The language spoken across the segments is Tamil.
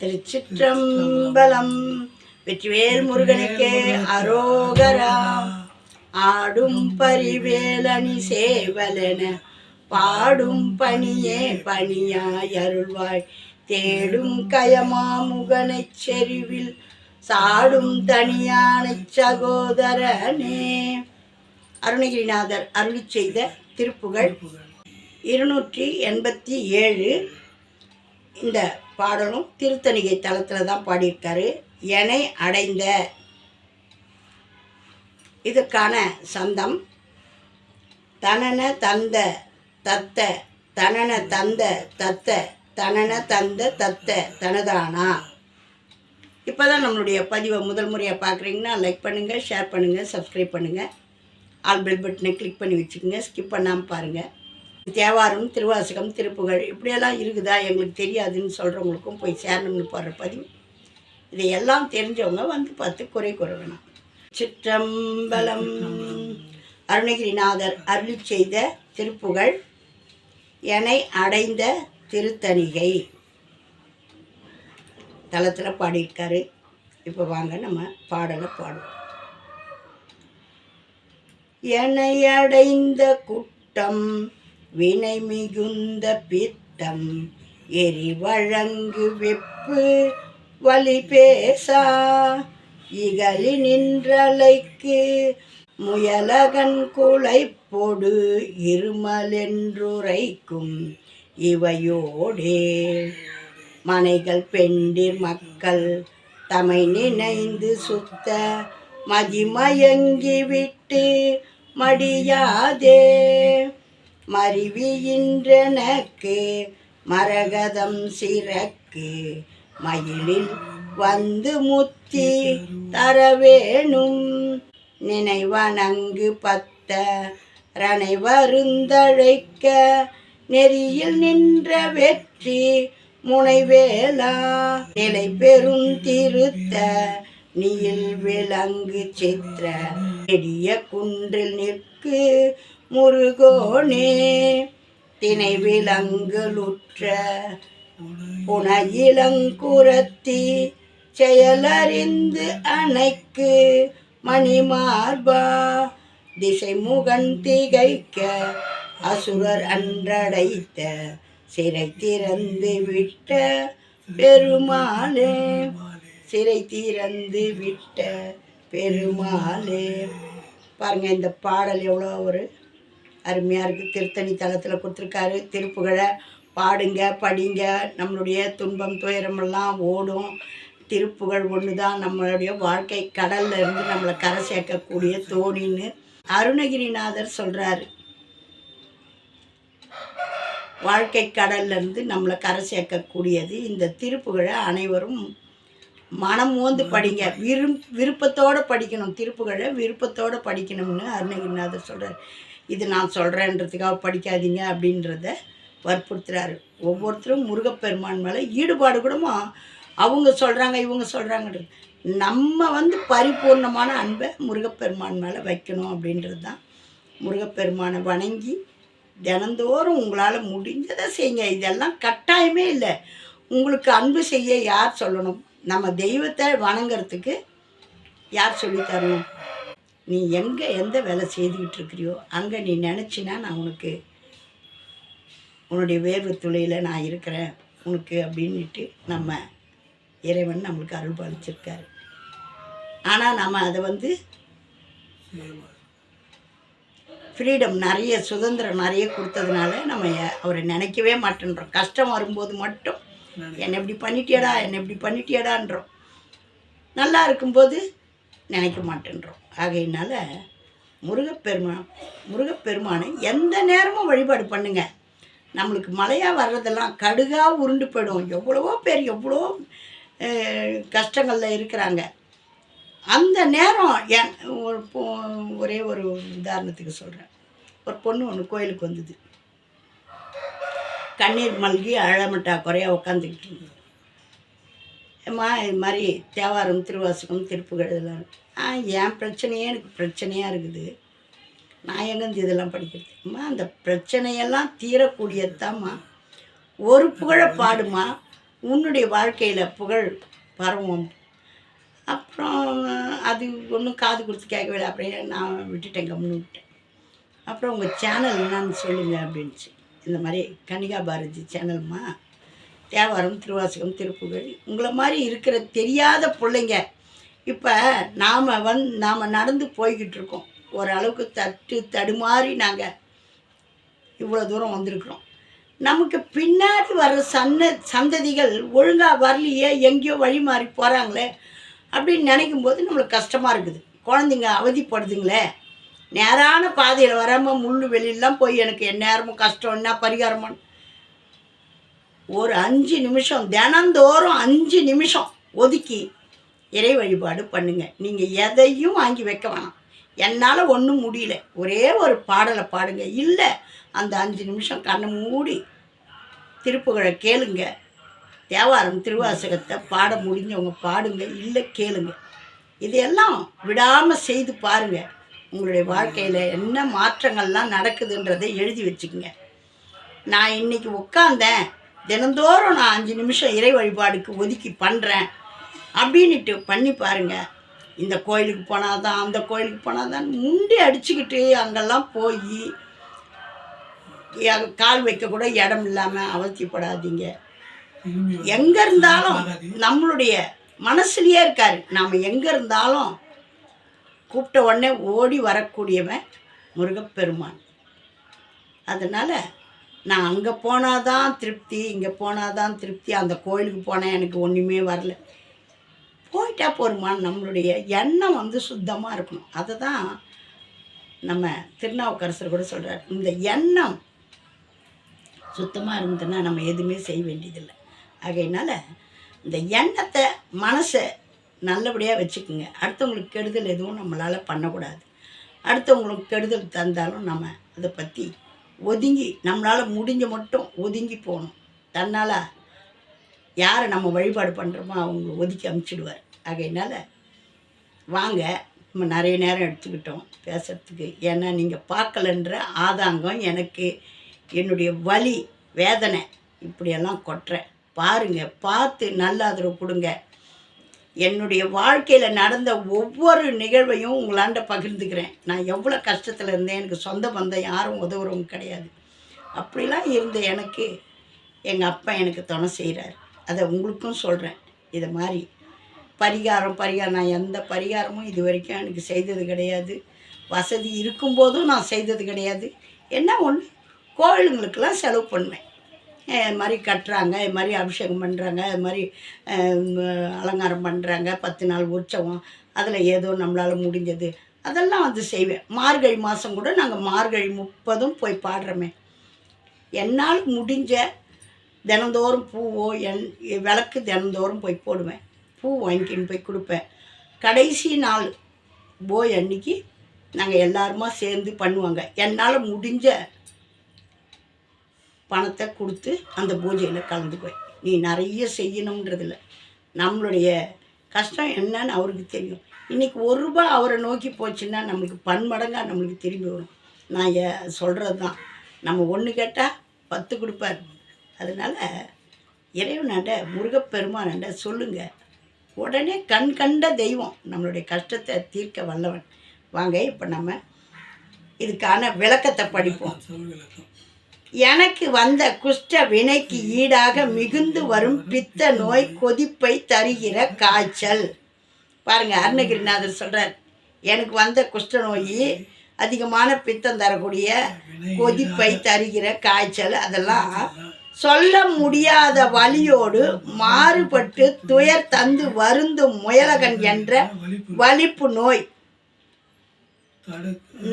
திருச்சிற்றம்பலம். வெற்றிவேல் முருகனுக்கே அரோகரா. ஆடும் பரிவேலணி சேவலன பாடும் பணியே பணியாய் அருள்வாய். தேடும் கயமாமுகனைச் செருவில் சாடும் தனியானைச் சகோதரனே. அருணகிரிநாதர் அருளி செய்த திருப்புகழ். இருநூற்றி எண்பத்தி ஏழு. இந்த பாடலும் திருத்தணிகை தளத்தில் தான் பாடியிருக்காரு. எனை அடைந்த இதுக்கான சந்தம். தனன தந்த தத்த தனன தந்த தத்த தனன தந்த தத்த தனதானா? இப்போ தான் நம்மளுடைய பதிவை முதல் முறையாக பார்க்குறீங்கன்னா லைக் பண்ணுங்கள் ஷேர் பண்ணுங்கள் சப்ஸ்கிரைப் பண்ணுங்கள் ஆல் பெல் பட்டனை கிளிக் பண்ணி வச்சுக்கோங்க. ஸ்கிப் பண்ணாமல் பாருங்கள் தேவாரம் திருவாசகம் திருப்புகழ் இப்படியெல்லாம் இருக்குதா எங்களுக்கு தெரியாதுன்னு சொல்கிறவங்களுக்கும் போய் சேரணும்னு போடுற பதிவு. இதையெல்லாம் தெரிஞ்சவங்க வந்து பார்த்து குறை கூற வேணாம் சிற்றம்பலம் அருணகிரிநாதர் அருளி செய்த திருப்புகழ் என்னை அடைந்த திருத்தணிகை. தளத்தில் பாடியிருக்காரு. இப்போ வாங்க நம்ம பாடலை பாடுவோம். என்னை அடைந்த குட்டம் வினை மிகுந்த பித்தம் எரி வழங்கு வெப்பு வழி பேசா. இகலி நின்றலைக்கு முயலகன் குலை பொடு இருமலென்றுரைக்கும் இவையோடே. மனைகள் பெண்டிர் மக்கள் தமை நினைந்து சுத்த மதிமயங்கி விட்டு மடியாதே. மறிவியின்றனக்கு மரகதம் சிறக்கு மயிலில் வந்து முத்தி தரவேணும். நினைவனங்கு பத்த ரணை வருந்தழைக்க நெறியில் நின்ற வெற்றி முனைவேலா. நிலை பெரும் திருத்த நீல் விலங்கு சித்திர நெடிய குன்றில் நிற்கு முருகோனே. தினை விலங்குலுற்ற புனையிலங்குரத்தி செயலறிந்து அணைக்கு மணிமார்பா திசை முகன் திகைக்க அசுரர் அன்றடைத்த சிறை திறந்து விட்ட பெருமாளே சிறை தீரந்து விட்ட பெருமாளே. பாருங்க இந்த பாடல் எவ்வளோ ஒரு அருமையாக இருக்குது திருத்தணி தளத்தில் கொடுத்துருக்காரு. திருப்புகழை பாடுங்க படிங்க. நம்மளுடைய துன்பம் துயரமெல்லாம் ஓடும். திருப்புகழ் ஒன்று தான் நம்மளுடைய வாழ்க்கை. கடல்ல இருந்து நம்மளை கரை சேர்க்கக்கூடிய தோணின்னு அருணகிரிநாதர் சொல்கிறாரு வாழ்க்கை கடல்ல இருந்து நம்மளை கரை சேர்க்கக்கூடியது இந்த திருப்புகழை அனைவரும் மனம் ஓந்து படிங்க. விரும் விருப்பத்தோடு படிக்கணும். திருப்புகழை விருப்பத்தோடு படிக்கணும்னு அருணகிரிநாதர் சொல்கிறார் இது நான் சொல்கிறேன்றதுக்காக படிக்காதீங்க அப்படின்றத வற்புறுத்துறாரு. ஒவ்வொருத்தரும் முருகப்பெருமான் மேலே ஈடுபாடு கூடமா அவங்க சொல்கிறாங்க இவங்க சொல்கிறாங்கன்றது நம்ம வந்து பரிபூர்ணமான அன்பை முருகப்பெருமான் மேலே வைக்கணும் அப்படின்றது தான் முருகப்பெருமானை வணங்கி தினந்தோறும் உங்களால் முடிஞ்சதை செய்யுங்க. இதெல்லாம் கட்டாயமே இல்லை. உங்களுக்கு அன்பு செய்ய யார் சொல்லணும்? நம்ம தெய்வத்தை வணங்குறதுக்கு யார் சொல்லித்தரணும்? நீ எங்கே எந்த வேலை செய்துக்கிட்டு இருக்கிறியோ அங்கே நீ நினச்சினா நான் உனக்கு உன்னுடைய வேர்வு துளையில் நான் இருக்கிறேன் உனக்கு அப்படின்னுட்டு நம்ம இறைவன் நம்மளுக்கு அருள் பாலிச்சிருக்காரு. ஆனால் நம்ம அதை வந்து ஃப்ரீடம் நிறைய சுதந்திரம் நிறைய கொடுத்ததுனால நம்ம அவரை நினைக்கவே மாட்டேன்றோம். கஷ்டம் வரும்போது மட்டும் என்னை இப்படி பண்ணிட்டியடா என்னை இப்படி பண்ணிட்டியடான்றோம். நல்லா இருக்கும்போது நினைக்க மாட்டேன்றோம். ஆகையினால முருகப்பெருமான் முருகப்பெருமானை எந்த நேரமும் வழிபாடு பண்ணுங்க. நம்மளுக்கு மழையாக வர்றதெல்லாம் கடுகாக உருண்டு போயிடும். எவ்வளவோ பேர் எவ்வளோ கஷ்டங்களில் இருக்கிறாங்க. அந்த நேரம் என் ஒரே ஒரு உதாரணத்துக்கு சொல்கிறேன் ஒரு பொண்ணு ஒன்று கோயிலுக்கு வந்தது. கண்ணீர் மல்கி அழமட்டா குறையாக உட்காந்துக்கிட்டு இருந்தது அம்மா இது மாதிரி தேவாரம் திருவாசகம் திருப்புகள் இதெல்லாம் ஆ என் பிரச்சனையே எனக்கு பிரச்சனையாக இருக்குது. நான் எங்கேருந்து இதெல்லாம் படிக்கிறது? அம்மா அந்த பிரச்சனையெல்லாம் தீரக்கூடியது தாம்மா ஒரு புகழை பாடுமா? உன்னுடைய வாழ்க்கையில் புகழ் பரவும். அப்புறம் அது ஒன்றும் காது கொடுத்து கேட்கவே இல்லை. அப்படியே நான் விட்டுட்டேன் கம்முன்னு விட்டேன். அப்புறம் உங்கள் சேனல் என்னன்னு சொல்லுங்கள் அப்படின்ச்சு இந்த மாதிரி கன்னிகா பாரதி சேனல்மா தேவாரம் திருவாசகம் திருப்புகழ் உங்களை மாதிரி இருக்கிற தெரியாத பிள்ளைங்க. இப்போ நாம் வந் நாம் நடந்து போய்கிட்டு இருக்கோம். ஓரளவுக்கு தட்டு தடுமாறி நாங்கள் இவ்வளோ தூரம் வந்திருக்கிறோம். நமக்கு பின்னாடி வர்ற சன்ன சந்ததிகள் ஒழுங்காக வரலையே எங்கேயோ வழி மாறி போகிறாங்களே அப்படின்னு நினைக்கும் போது நம்மளுக்கு கஷ்டமாக இருக்குது. குழந்தைங்க அவதிப்படுதுங்களே. நேரான பாதையில் வராமல் முள்ளு வெளியெல்லாம் போய் எனக்கு எந்நேரமும் கஷ்டம் என்ன பரிகாரமான ஒரு அஞ்சு நிமிஷம் தினந்தோறும் அஞ்சு நிமிஷம் ஒதுக்கி இறை வழிபாடு பண்ணுங்க. நீங்கள் எதையும் வாங்கி வைக்க வேணாம். என்னால் ஒன்றும் முடியல. ஒரே ஒரு பாடலை பாடுங்க. இல்லை அந்த அஞ்சு நிமிஷம் கண்ணை மூடி திருப்புகளை கேளுங்க. தேவாரம் திருவாசகத்தை பாட முடிஞ்சவங்க பாடுங்க. இல்லை கேளுங்க. இதையெல்லாம் விடாமல் செய்து பாருங்கள் உங்களுடைய வாழ்க்கையில் என்ன மாற்றங்கள்லாம் நடக்குதுன்றதை எழுதி வச்சுக்கோங்க. நான் இன்னைக்கு உட்காந்தேன் தினந்தோறும் நான் அஞ்சு நிமிஷம் இறை வழிபாடுக்கு ஒதுக்கி பண்ணுறேன் அப்படின்னுட்டு பண்ணி பாருங்க. இந்த கோயிலுக்கு போனாதான் அந்த கோயிலுக்கு போனாதான் முண்டி அடிச்சுக்கிட்டு அங்கெல்லாம் போய் கால் வைக்க கூட இடம் இல்லாமல் அவசியப்படாதீங்க எங்கே இருந்தாலும் நம்மளுடைய மனசுலயே இருக்காரு. நாம் எங்கே இருந்தாலும் கூப்பிட்ட உடனே ஓடி வரக்கூடியவன் முருகப்பெருமான். அதனால் நான் அங்கே போனாதான் திருப்தி இங்கே போனாதான் திருப்தி அந்த கோயிலுக்கு போனேன் எனக்கு ஒன்றுமே வரல. போயிட்டா போருமான் நம்மளுடைய எண்ணம் வந்து சுத்தமாக இருக்கணும். அதை தான் நம்ம திருநாவுக்கரசர் கூட சொல்கிறார் இந்த எண்ணம் சுத்தமாக இருந்ததுன்னா நம்ம எதுவுமே செய்ய வேண்டியதில்லை. ஆகையினால இந்த எண்ணத்தை மனசை நல்லபடியாக வச்சுக்குங்க. அடுத்தவங்களுக்கு கெடுதல் எதுவும் நம்மளால் பண்ணக்கூடாது. அடுத்தவங்களுக்கு கெடுதல் தந்தாலும் நம்ம அதை பற்றி ஒதுங்கி நம்மளால் முடிஞ்ச மட்டும் ஒதுங்கி போகணும். தன்னால் யாரை நம்ம வழிபாடு பண்ணுறோமோ அவங்க ஒதுக்கி அமுச்சிடுவார். ஆகையினால வாங்க நம்ம நிறைய நேரம் எடுத்துக்கிட்டோம் பேசுகிறதுக்கு ஏன்னா நீங்கள் பார்க்கலன்ற ஆதாங்கம் எனக்கு என்னுடைய வலி வேதனை இப்படியெல்லாம் கொட்டுறேன். பாருங்கள் பார்த்து நல்ல ஆதரவு கொடுங்க. என்னுடைய வாழ்க்கையில் நடந்த ஒவ்வொரு நிகழ்வையும் உங்களாண்ட பகிர்ந்துக்கிறேன். நான் எவ்வளோ கஷ்டத்தில் இருந்தேன் எனக்கு சொந்த பந்தம் யாரும் உதவுறவங்க கிடையாது. அப்படிலாம் இருந்த எனக்கு எங்கள் அப்பா எனக்கு துணை செய்கிறார் அதை உங்களுக்கும் சொல்கிறேன் இதை மாதிரி பரிகாரம் பரிகாரம் நான் எந்த பரிகாரமும் இது வரைக்கும் எனக்கு செய்தது கிடையாது. வசதி இருக்கும்போதும் நான் செய்தது கிடையாது. என்ன ஒன்று கோவிலுங்களுக்கெல்லாம் செலவு பண்ணுவேன். இது மாதிரி கட்டுறாங்க இது மாதிரி அபிஷேகம் பண்ணுறாங்க இது மாதிரி அலங்காரம் பண்ணுறாங்க பத்து நாள் உற்சவம் அதில் ஏதோ நம்மளால் முடிஞ்சது. அதெல்லாம் வந்து செய்வேன். மார்கழி மாதம் கூட நாங்கள் மார்கழி முப்பதும் போய் பாடுறோமே. என்னால் முடிஞ்ச தினந்தோறும் பூவோ என் விளக்கு தினந்தோறும் போய் போடுவேன். பூ வாங்கிக்கின்னு போய் கொடுப்பேன். கடைசி நாள் போய் அன்னைக்கு நாங்கள் எல்லாருமா சேர்ந்து பண்ணுவாங்க. என்னால் முடிஞ்ச பணத்தை கொடுத்து அந்த பூஜையில் கலந்துக்குவேன் நீ நிறைய செய்யணுன்றதில்ல நம்மளுடைய கஷ்டம் என்னன்னு அவருக்கு தெரியும். இன்றைக்கி ஒரு ரூபாய் அவரை நோக்கி போச்சுன்னா நம்மளுக்கு பன்மடங்காக நம்மளுக்கு திரும்பி வரும். நான் ஏ சொல்கிறது தான் நம்ம ஒன்று கேட்டால் பத்து கொடுப்பார். அதனால் இறைவனாண்ட முருகப்பெருமானாண்ட சொல்லுங்கள் உடனே கண் கண்ட தெய்வம் நம்மளுடைய கஷ்டத்தை தீர்க்க வல்லவன். வாங்க இப்போ நம்ம இதுக்கான விளக்கத்தை படிப்போம். எனக்கு வந்த குஷ்ட வினைக்கு ஈடாக மிகுந்து வரும் பித்த நோய் கொதிப்பை தருகிற காய்ச்சல். பாருங்க அருணகிரிநாதர் சொல்றார் எனக்கு வந்த குஷ்ட நோய் அதிகமான பித்தம் தரக்கூடிய கொதிப்பை தருகிற காய்ச்சல். அதெல்லாம் சொல்ல முடியாத வழியோடு மாறுபட்டு துயர் தந்து வருந்தும் முயலகன் என்ற வலிப்பு நோய்.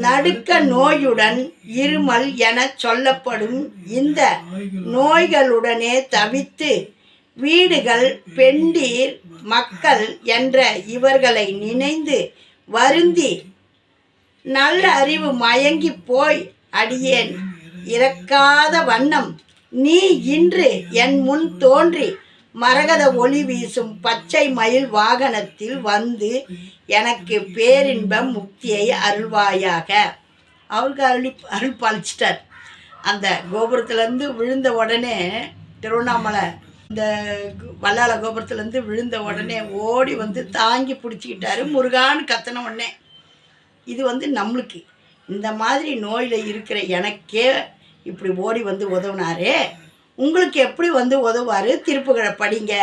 நடுக்க நோயுடன் இருமல் என சொல்லப்படும் இந்த நோய்களுடனே தவித்து வீடுகள் பெண்டீர் மக்கள் என்ற இவர்களை நினைந்து வருந்தி நல்ல அறிவு மயங்கி போய் அடியேன். இறக்காத வண்ணம் நீ இன்று என் முன் தோன்றி மரகத ஒளி வீசும் பச்சை மயில் வாகனத்தில் வந்து எனக்கு பேரின்பம் முக்தியை அருள்வாயாக. அவருக்கு அருளி அருள் பாலிச்சிட்டார். அந்த கோபுரத்துலேருந்து விழுந்த உடனே திருவண்ணாமலை இந்த வல்லாள கோபுரத்துலேருந்து விழுந்த உடனே ஓடி வந்து தாங்கி பிடிச்சிக்கிட்டாரு முருகான்னு கத்தன உடனே. இது வந்து நம்மளுக்கு. இந்த மாதிரி நோயில் இருக்கிற எனக்கே இப்படி ஓடி வந்து உதவுனாரே. உங்களுக்கு எப்படி வந்து உதவுவார்? திருப்புகழை படிங்க.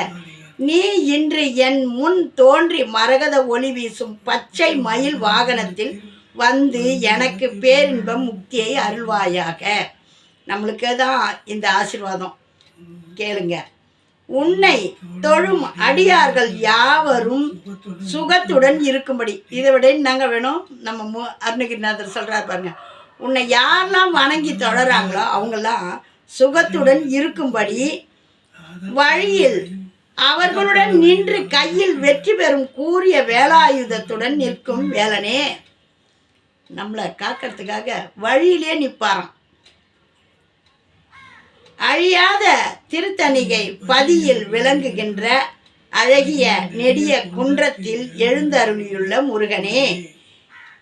நீ இன்று என் முன் தோன்றி மரகத ஒளி வீசும் பச்சை மயில் வாகனத்தில் வந்து எனக்கு பேரின்பம் முக்தியை அருள்வாயாக. நம்மளுக்கு தான் இந்த ஆசீர்வாதம். கேளுங்க. உன்னை தொழும் அடியார்கள் யாவரும் சுகத்துடன் இருக்கும்படி. இதை விட நாங்க வேணும்? நம்ம மு அருணகிரிநாதர் சொல்றார் பாருங்க. உன்னை யாரெல்லாம் வணங்கி தொழறாங்களோ அவங்கெல்லாம் சுகத்துடன் இருக்கும்படி வழியில் அவர்களுடன் நின்று கையில் வெற்றி பெறும் கூறிய வேலாயுதத்துடன் நிற்கும் வேலனே. நம்மளை காக்கிறதுக்காக வழியிலே நிற்பாராம் அழியாத திருத்தணிகை பதியில் விளங்குகின்ற அழகிய நெடிய குன்றத்தில் எழுந்தருளியுள்ள முருகனே.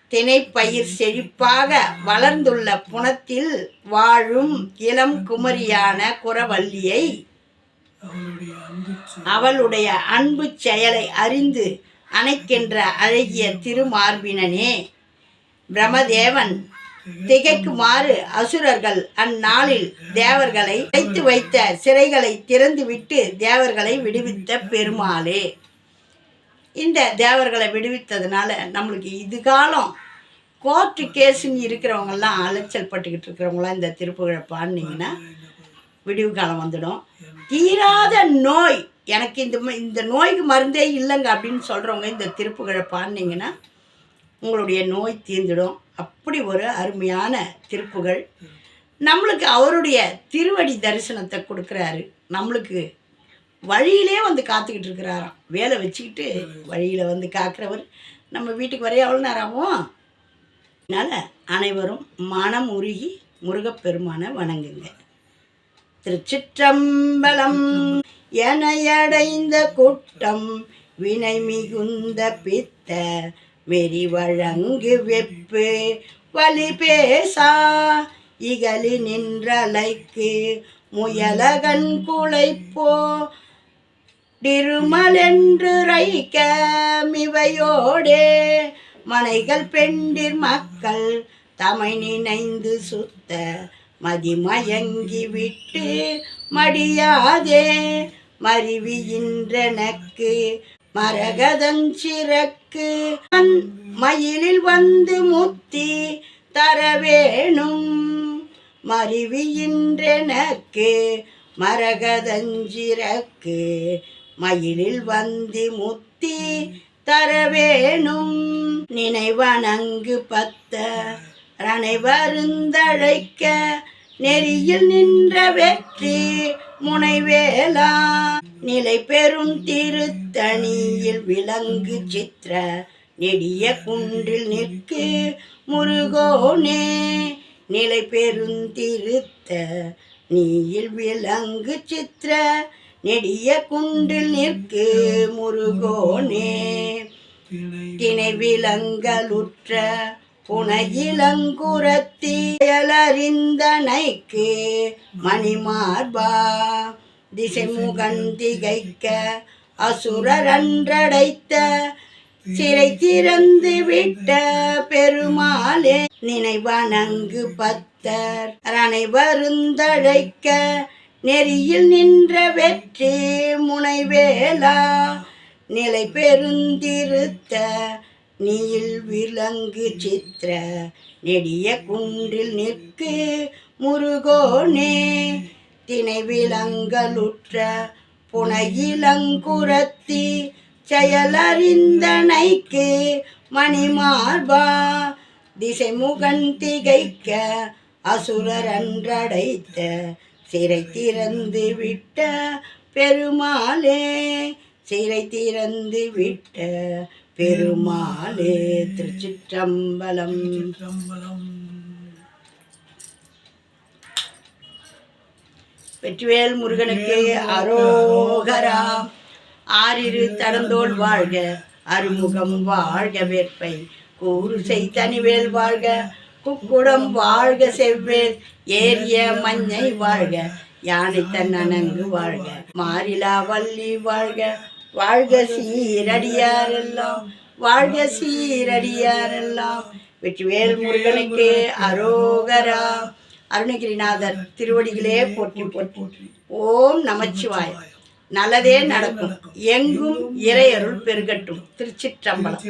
திணைப்பயிர் செழிப்பாக வளர்ந்துள்ள புனத்தில் வாழும் இளம் குமரியான குரவல்லியை அவளுடைய அன்பு செயலை அறிந்து அணைக்கின்ற அழகிய திருமார்பினனே பிரமதேவன் திகைக்குமாறு அசுரர்கள் அந்நாளில் தேவர்களை வைத்து வைத்த சிறைகளை திறந்துவிட்டு தேவர்களை விடுவித்த பெருமாளே. இந்த தேவர்களை விடுவித்ததுனால நம்மளுக்கு இது காலம் கோர்ட்டு கேஸுன்னு இருக்கிறவங்கெல்லாம் அலைச்சல் பட்டுக்கிட்டு இருக்கிறவங்களாம் இந்த திருப்புகழை பாடினீங்கன்னா விடிவு காலம் வந்துடும். தீராத நோய் எனக்கு இந்த ம- இந்த நோய்க்கு மருந்தே இல்லைங்க அப்படின்னு சொல்கிறவங்க இந்த திருப்புகழை பாடினீங்கன்னா உங்களுடைய நோய் தீர்ந்துடும். அப்படி ஒரு அருமையான திருப்புகள் நம்மளுக்கு அவருடைய திருவடி தரிசனத்தை கொடுக்குறாரு. நம்மளுக்கு வழியிலே வந்து காத்துக்கிட்டு இருக்கிறாராம். வேலை வச்சுக்கிட்டு வழியில் வந்து காக்கிறவர். நம்ம வீட்டுக்கு வரைய எவ்வளோ நேரம் ஆகும்? அதனால் அனைவரும் மனம் உருகி முருகப்பெருமானை வணங்குங்க. திருச்சிற்றம்பலம் எனையடைந்த கூட்டம் வினை மிகுந்த பித்த வெறி வழங்கு வெப்பு வலி பேசா இகலி நின்றலைக்கு முயலகன் குலைப்போ டிருமலென்று ரைக்க மிவையோடே மனைகள் பெண்டிர் மக்கள் தமை நினைந்து சுத்த மதிமயங்கி விட்டு மடியாதே மருவியின்றனக்கு மரகதஞ்சிறக்கு மண் மயிலில் வந்து முத்தி தர வேணும் மருவியின்றனக்கு மரகதஞ்சிறக்கு. மயிலில் வந்தி முத்தி தர வேணும் நினைவணங்கு பத்த ரணை வருந்தழைக்க நெறியில் நின்ற வெற்றி முனைவேலா. நிலை பெறும் திருத்தணியில் விலங்கு சித்திர நெடிய குன்றில் நிற்கு முருகோனே. நிலை பெருந்திருத்த நீயில் விலங்கு சித்திர நெடிய குன்றில் நிற்கு முருகோனே. திணை விலங்கலுற்ற புனையிலங்குரத்தியலறிந்தனைக்கு மணிமார்பா. திசைமுகன் திகைக்க அசுரரன்றடைத்த சிறை திறந்து விட்ட பெருமாளே. நினைவணங்கு பத்தர் ரணை வருந்தழைக்க நெறியில் நின்ற வெற்றி முனைவேலா நிலை பெருந்திருத்த நீல் விலங்கு சித்திர நெடிய குன்றில் நிற்கு முருகோனே. திணை விலங்கலுற்ற புனையிலங்குரத்தி செயலறிந்தனைக்கு மணிமார்பா திசைமுகன் திகைக்க அசுரரன்றடைத்த சிறை திறந்து விட்ட பெருமாளே சிறை திறந்து விட்ட பெருமாளே திருச்சிற்றம்பலம். வெற்றிவேல் முருகனுக்கு அரோகரா. ஆறிரு தடந்தோள் வாழ்க அருமுகம் வாழ்க வேற்பை கூறுசை தனிவேல் வாழ்க. குக்குடம் வாழ்க செவ்வேல் ஏரிய மஞ்சை வாழ்க யானை தன்னனங்கு வாழ்க மாறிலா வள்ளி வாழ்க. வாழ்க சீரடியாரெல்லாம் வாழ்க சீரடியாரெல்லாம். வெற்றிவேல் முருகனுக்கு அரோகரா. அருணகிரிநாதர் திருவடிகளே போற்றி போற்றி. ஓம் நமச்சிவாய். நல்லதே நடக்கும். எங்கும் இறையருள் பெருகட்டும். திருச்சிற்றம்பலம்.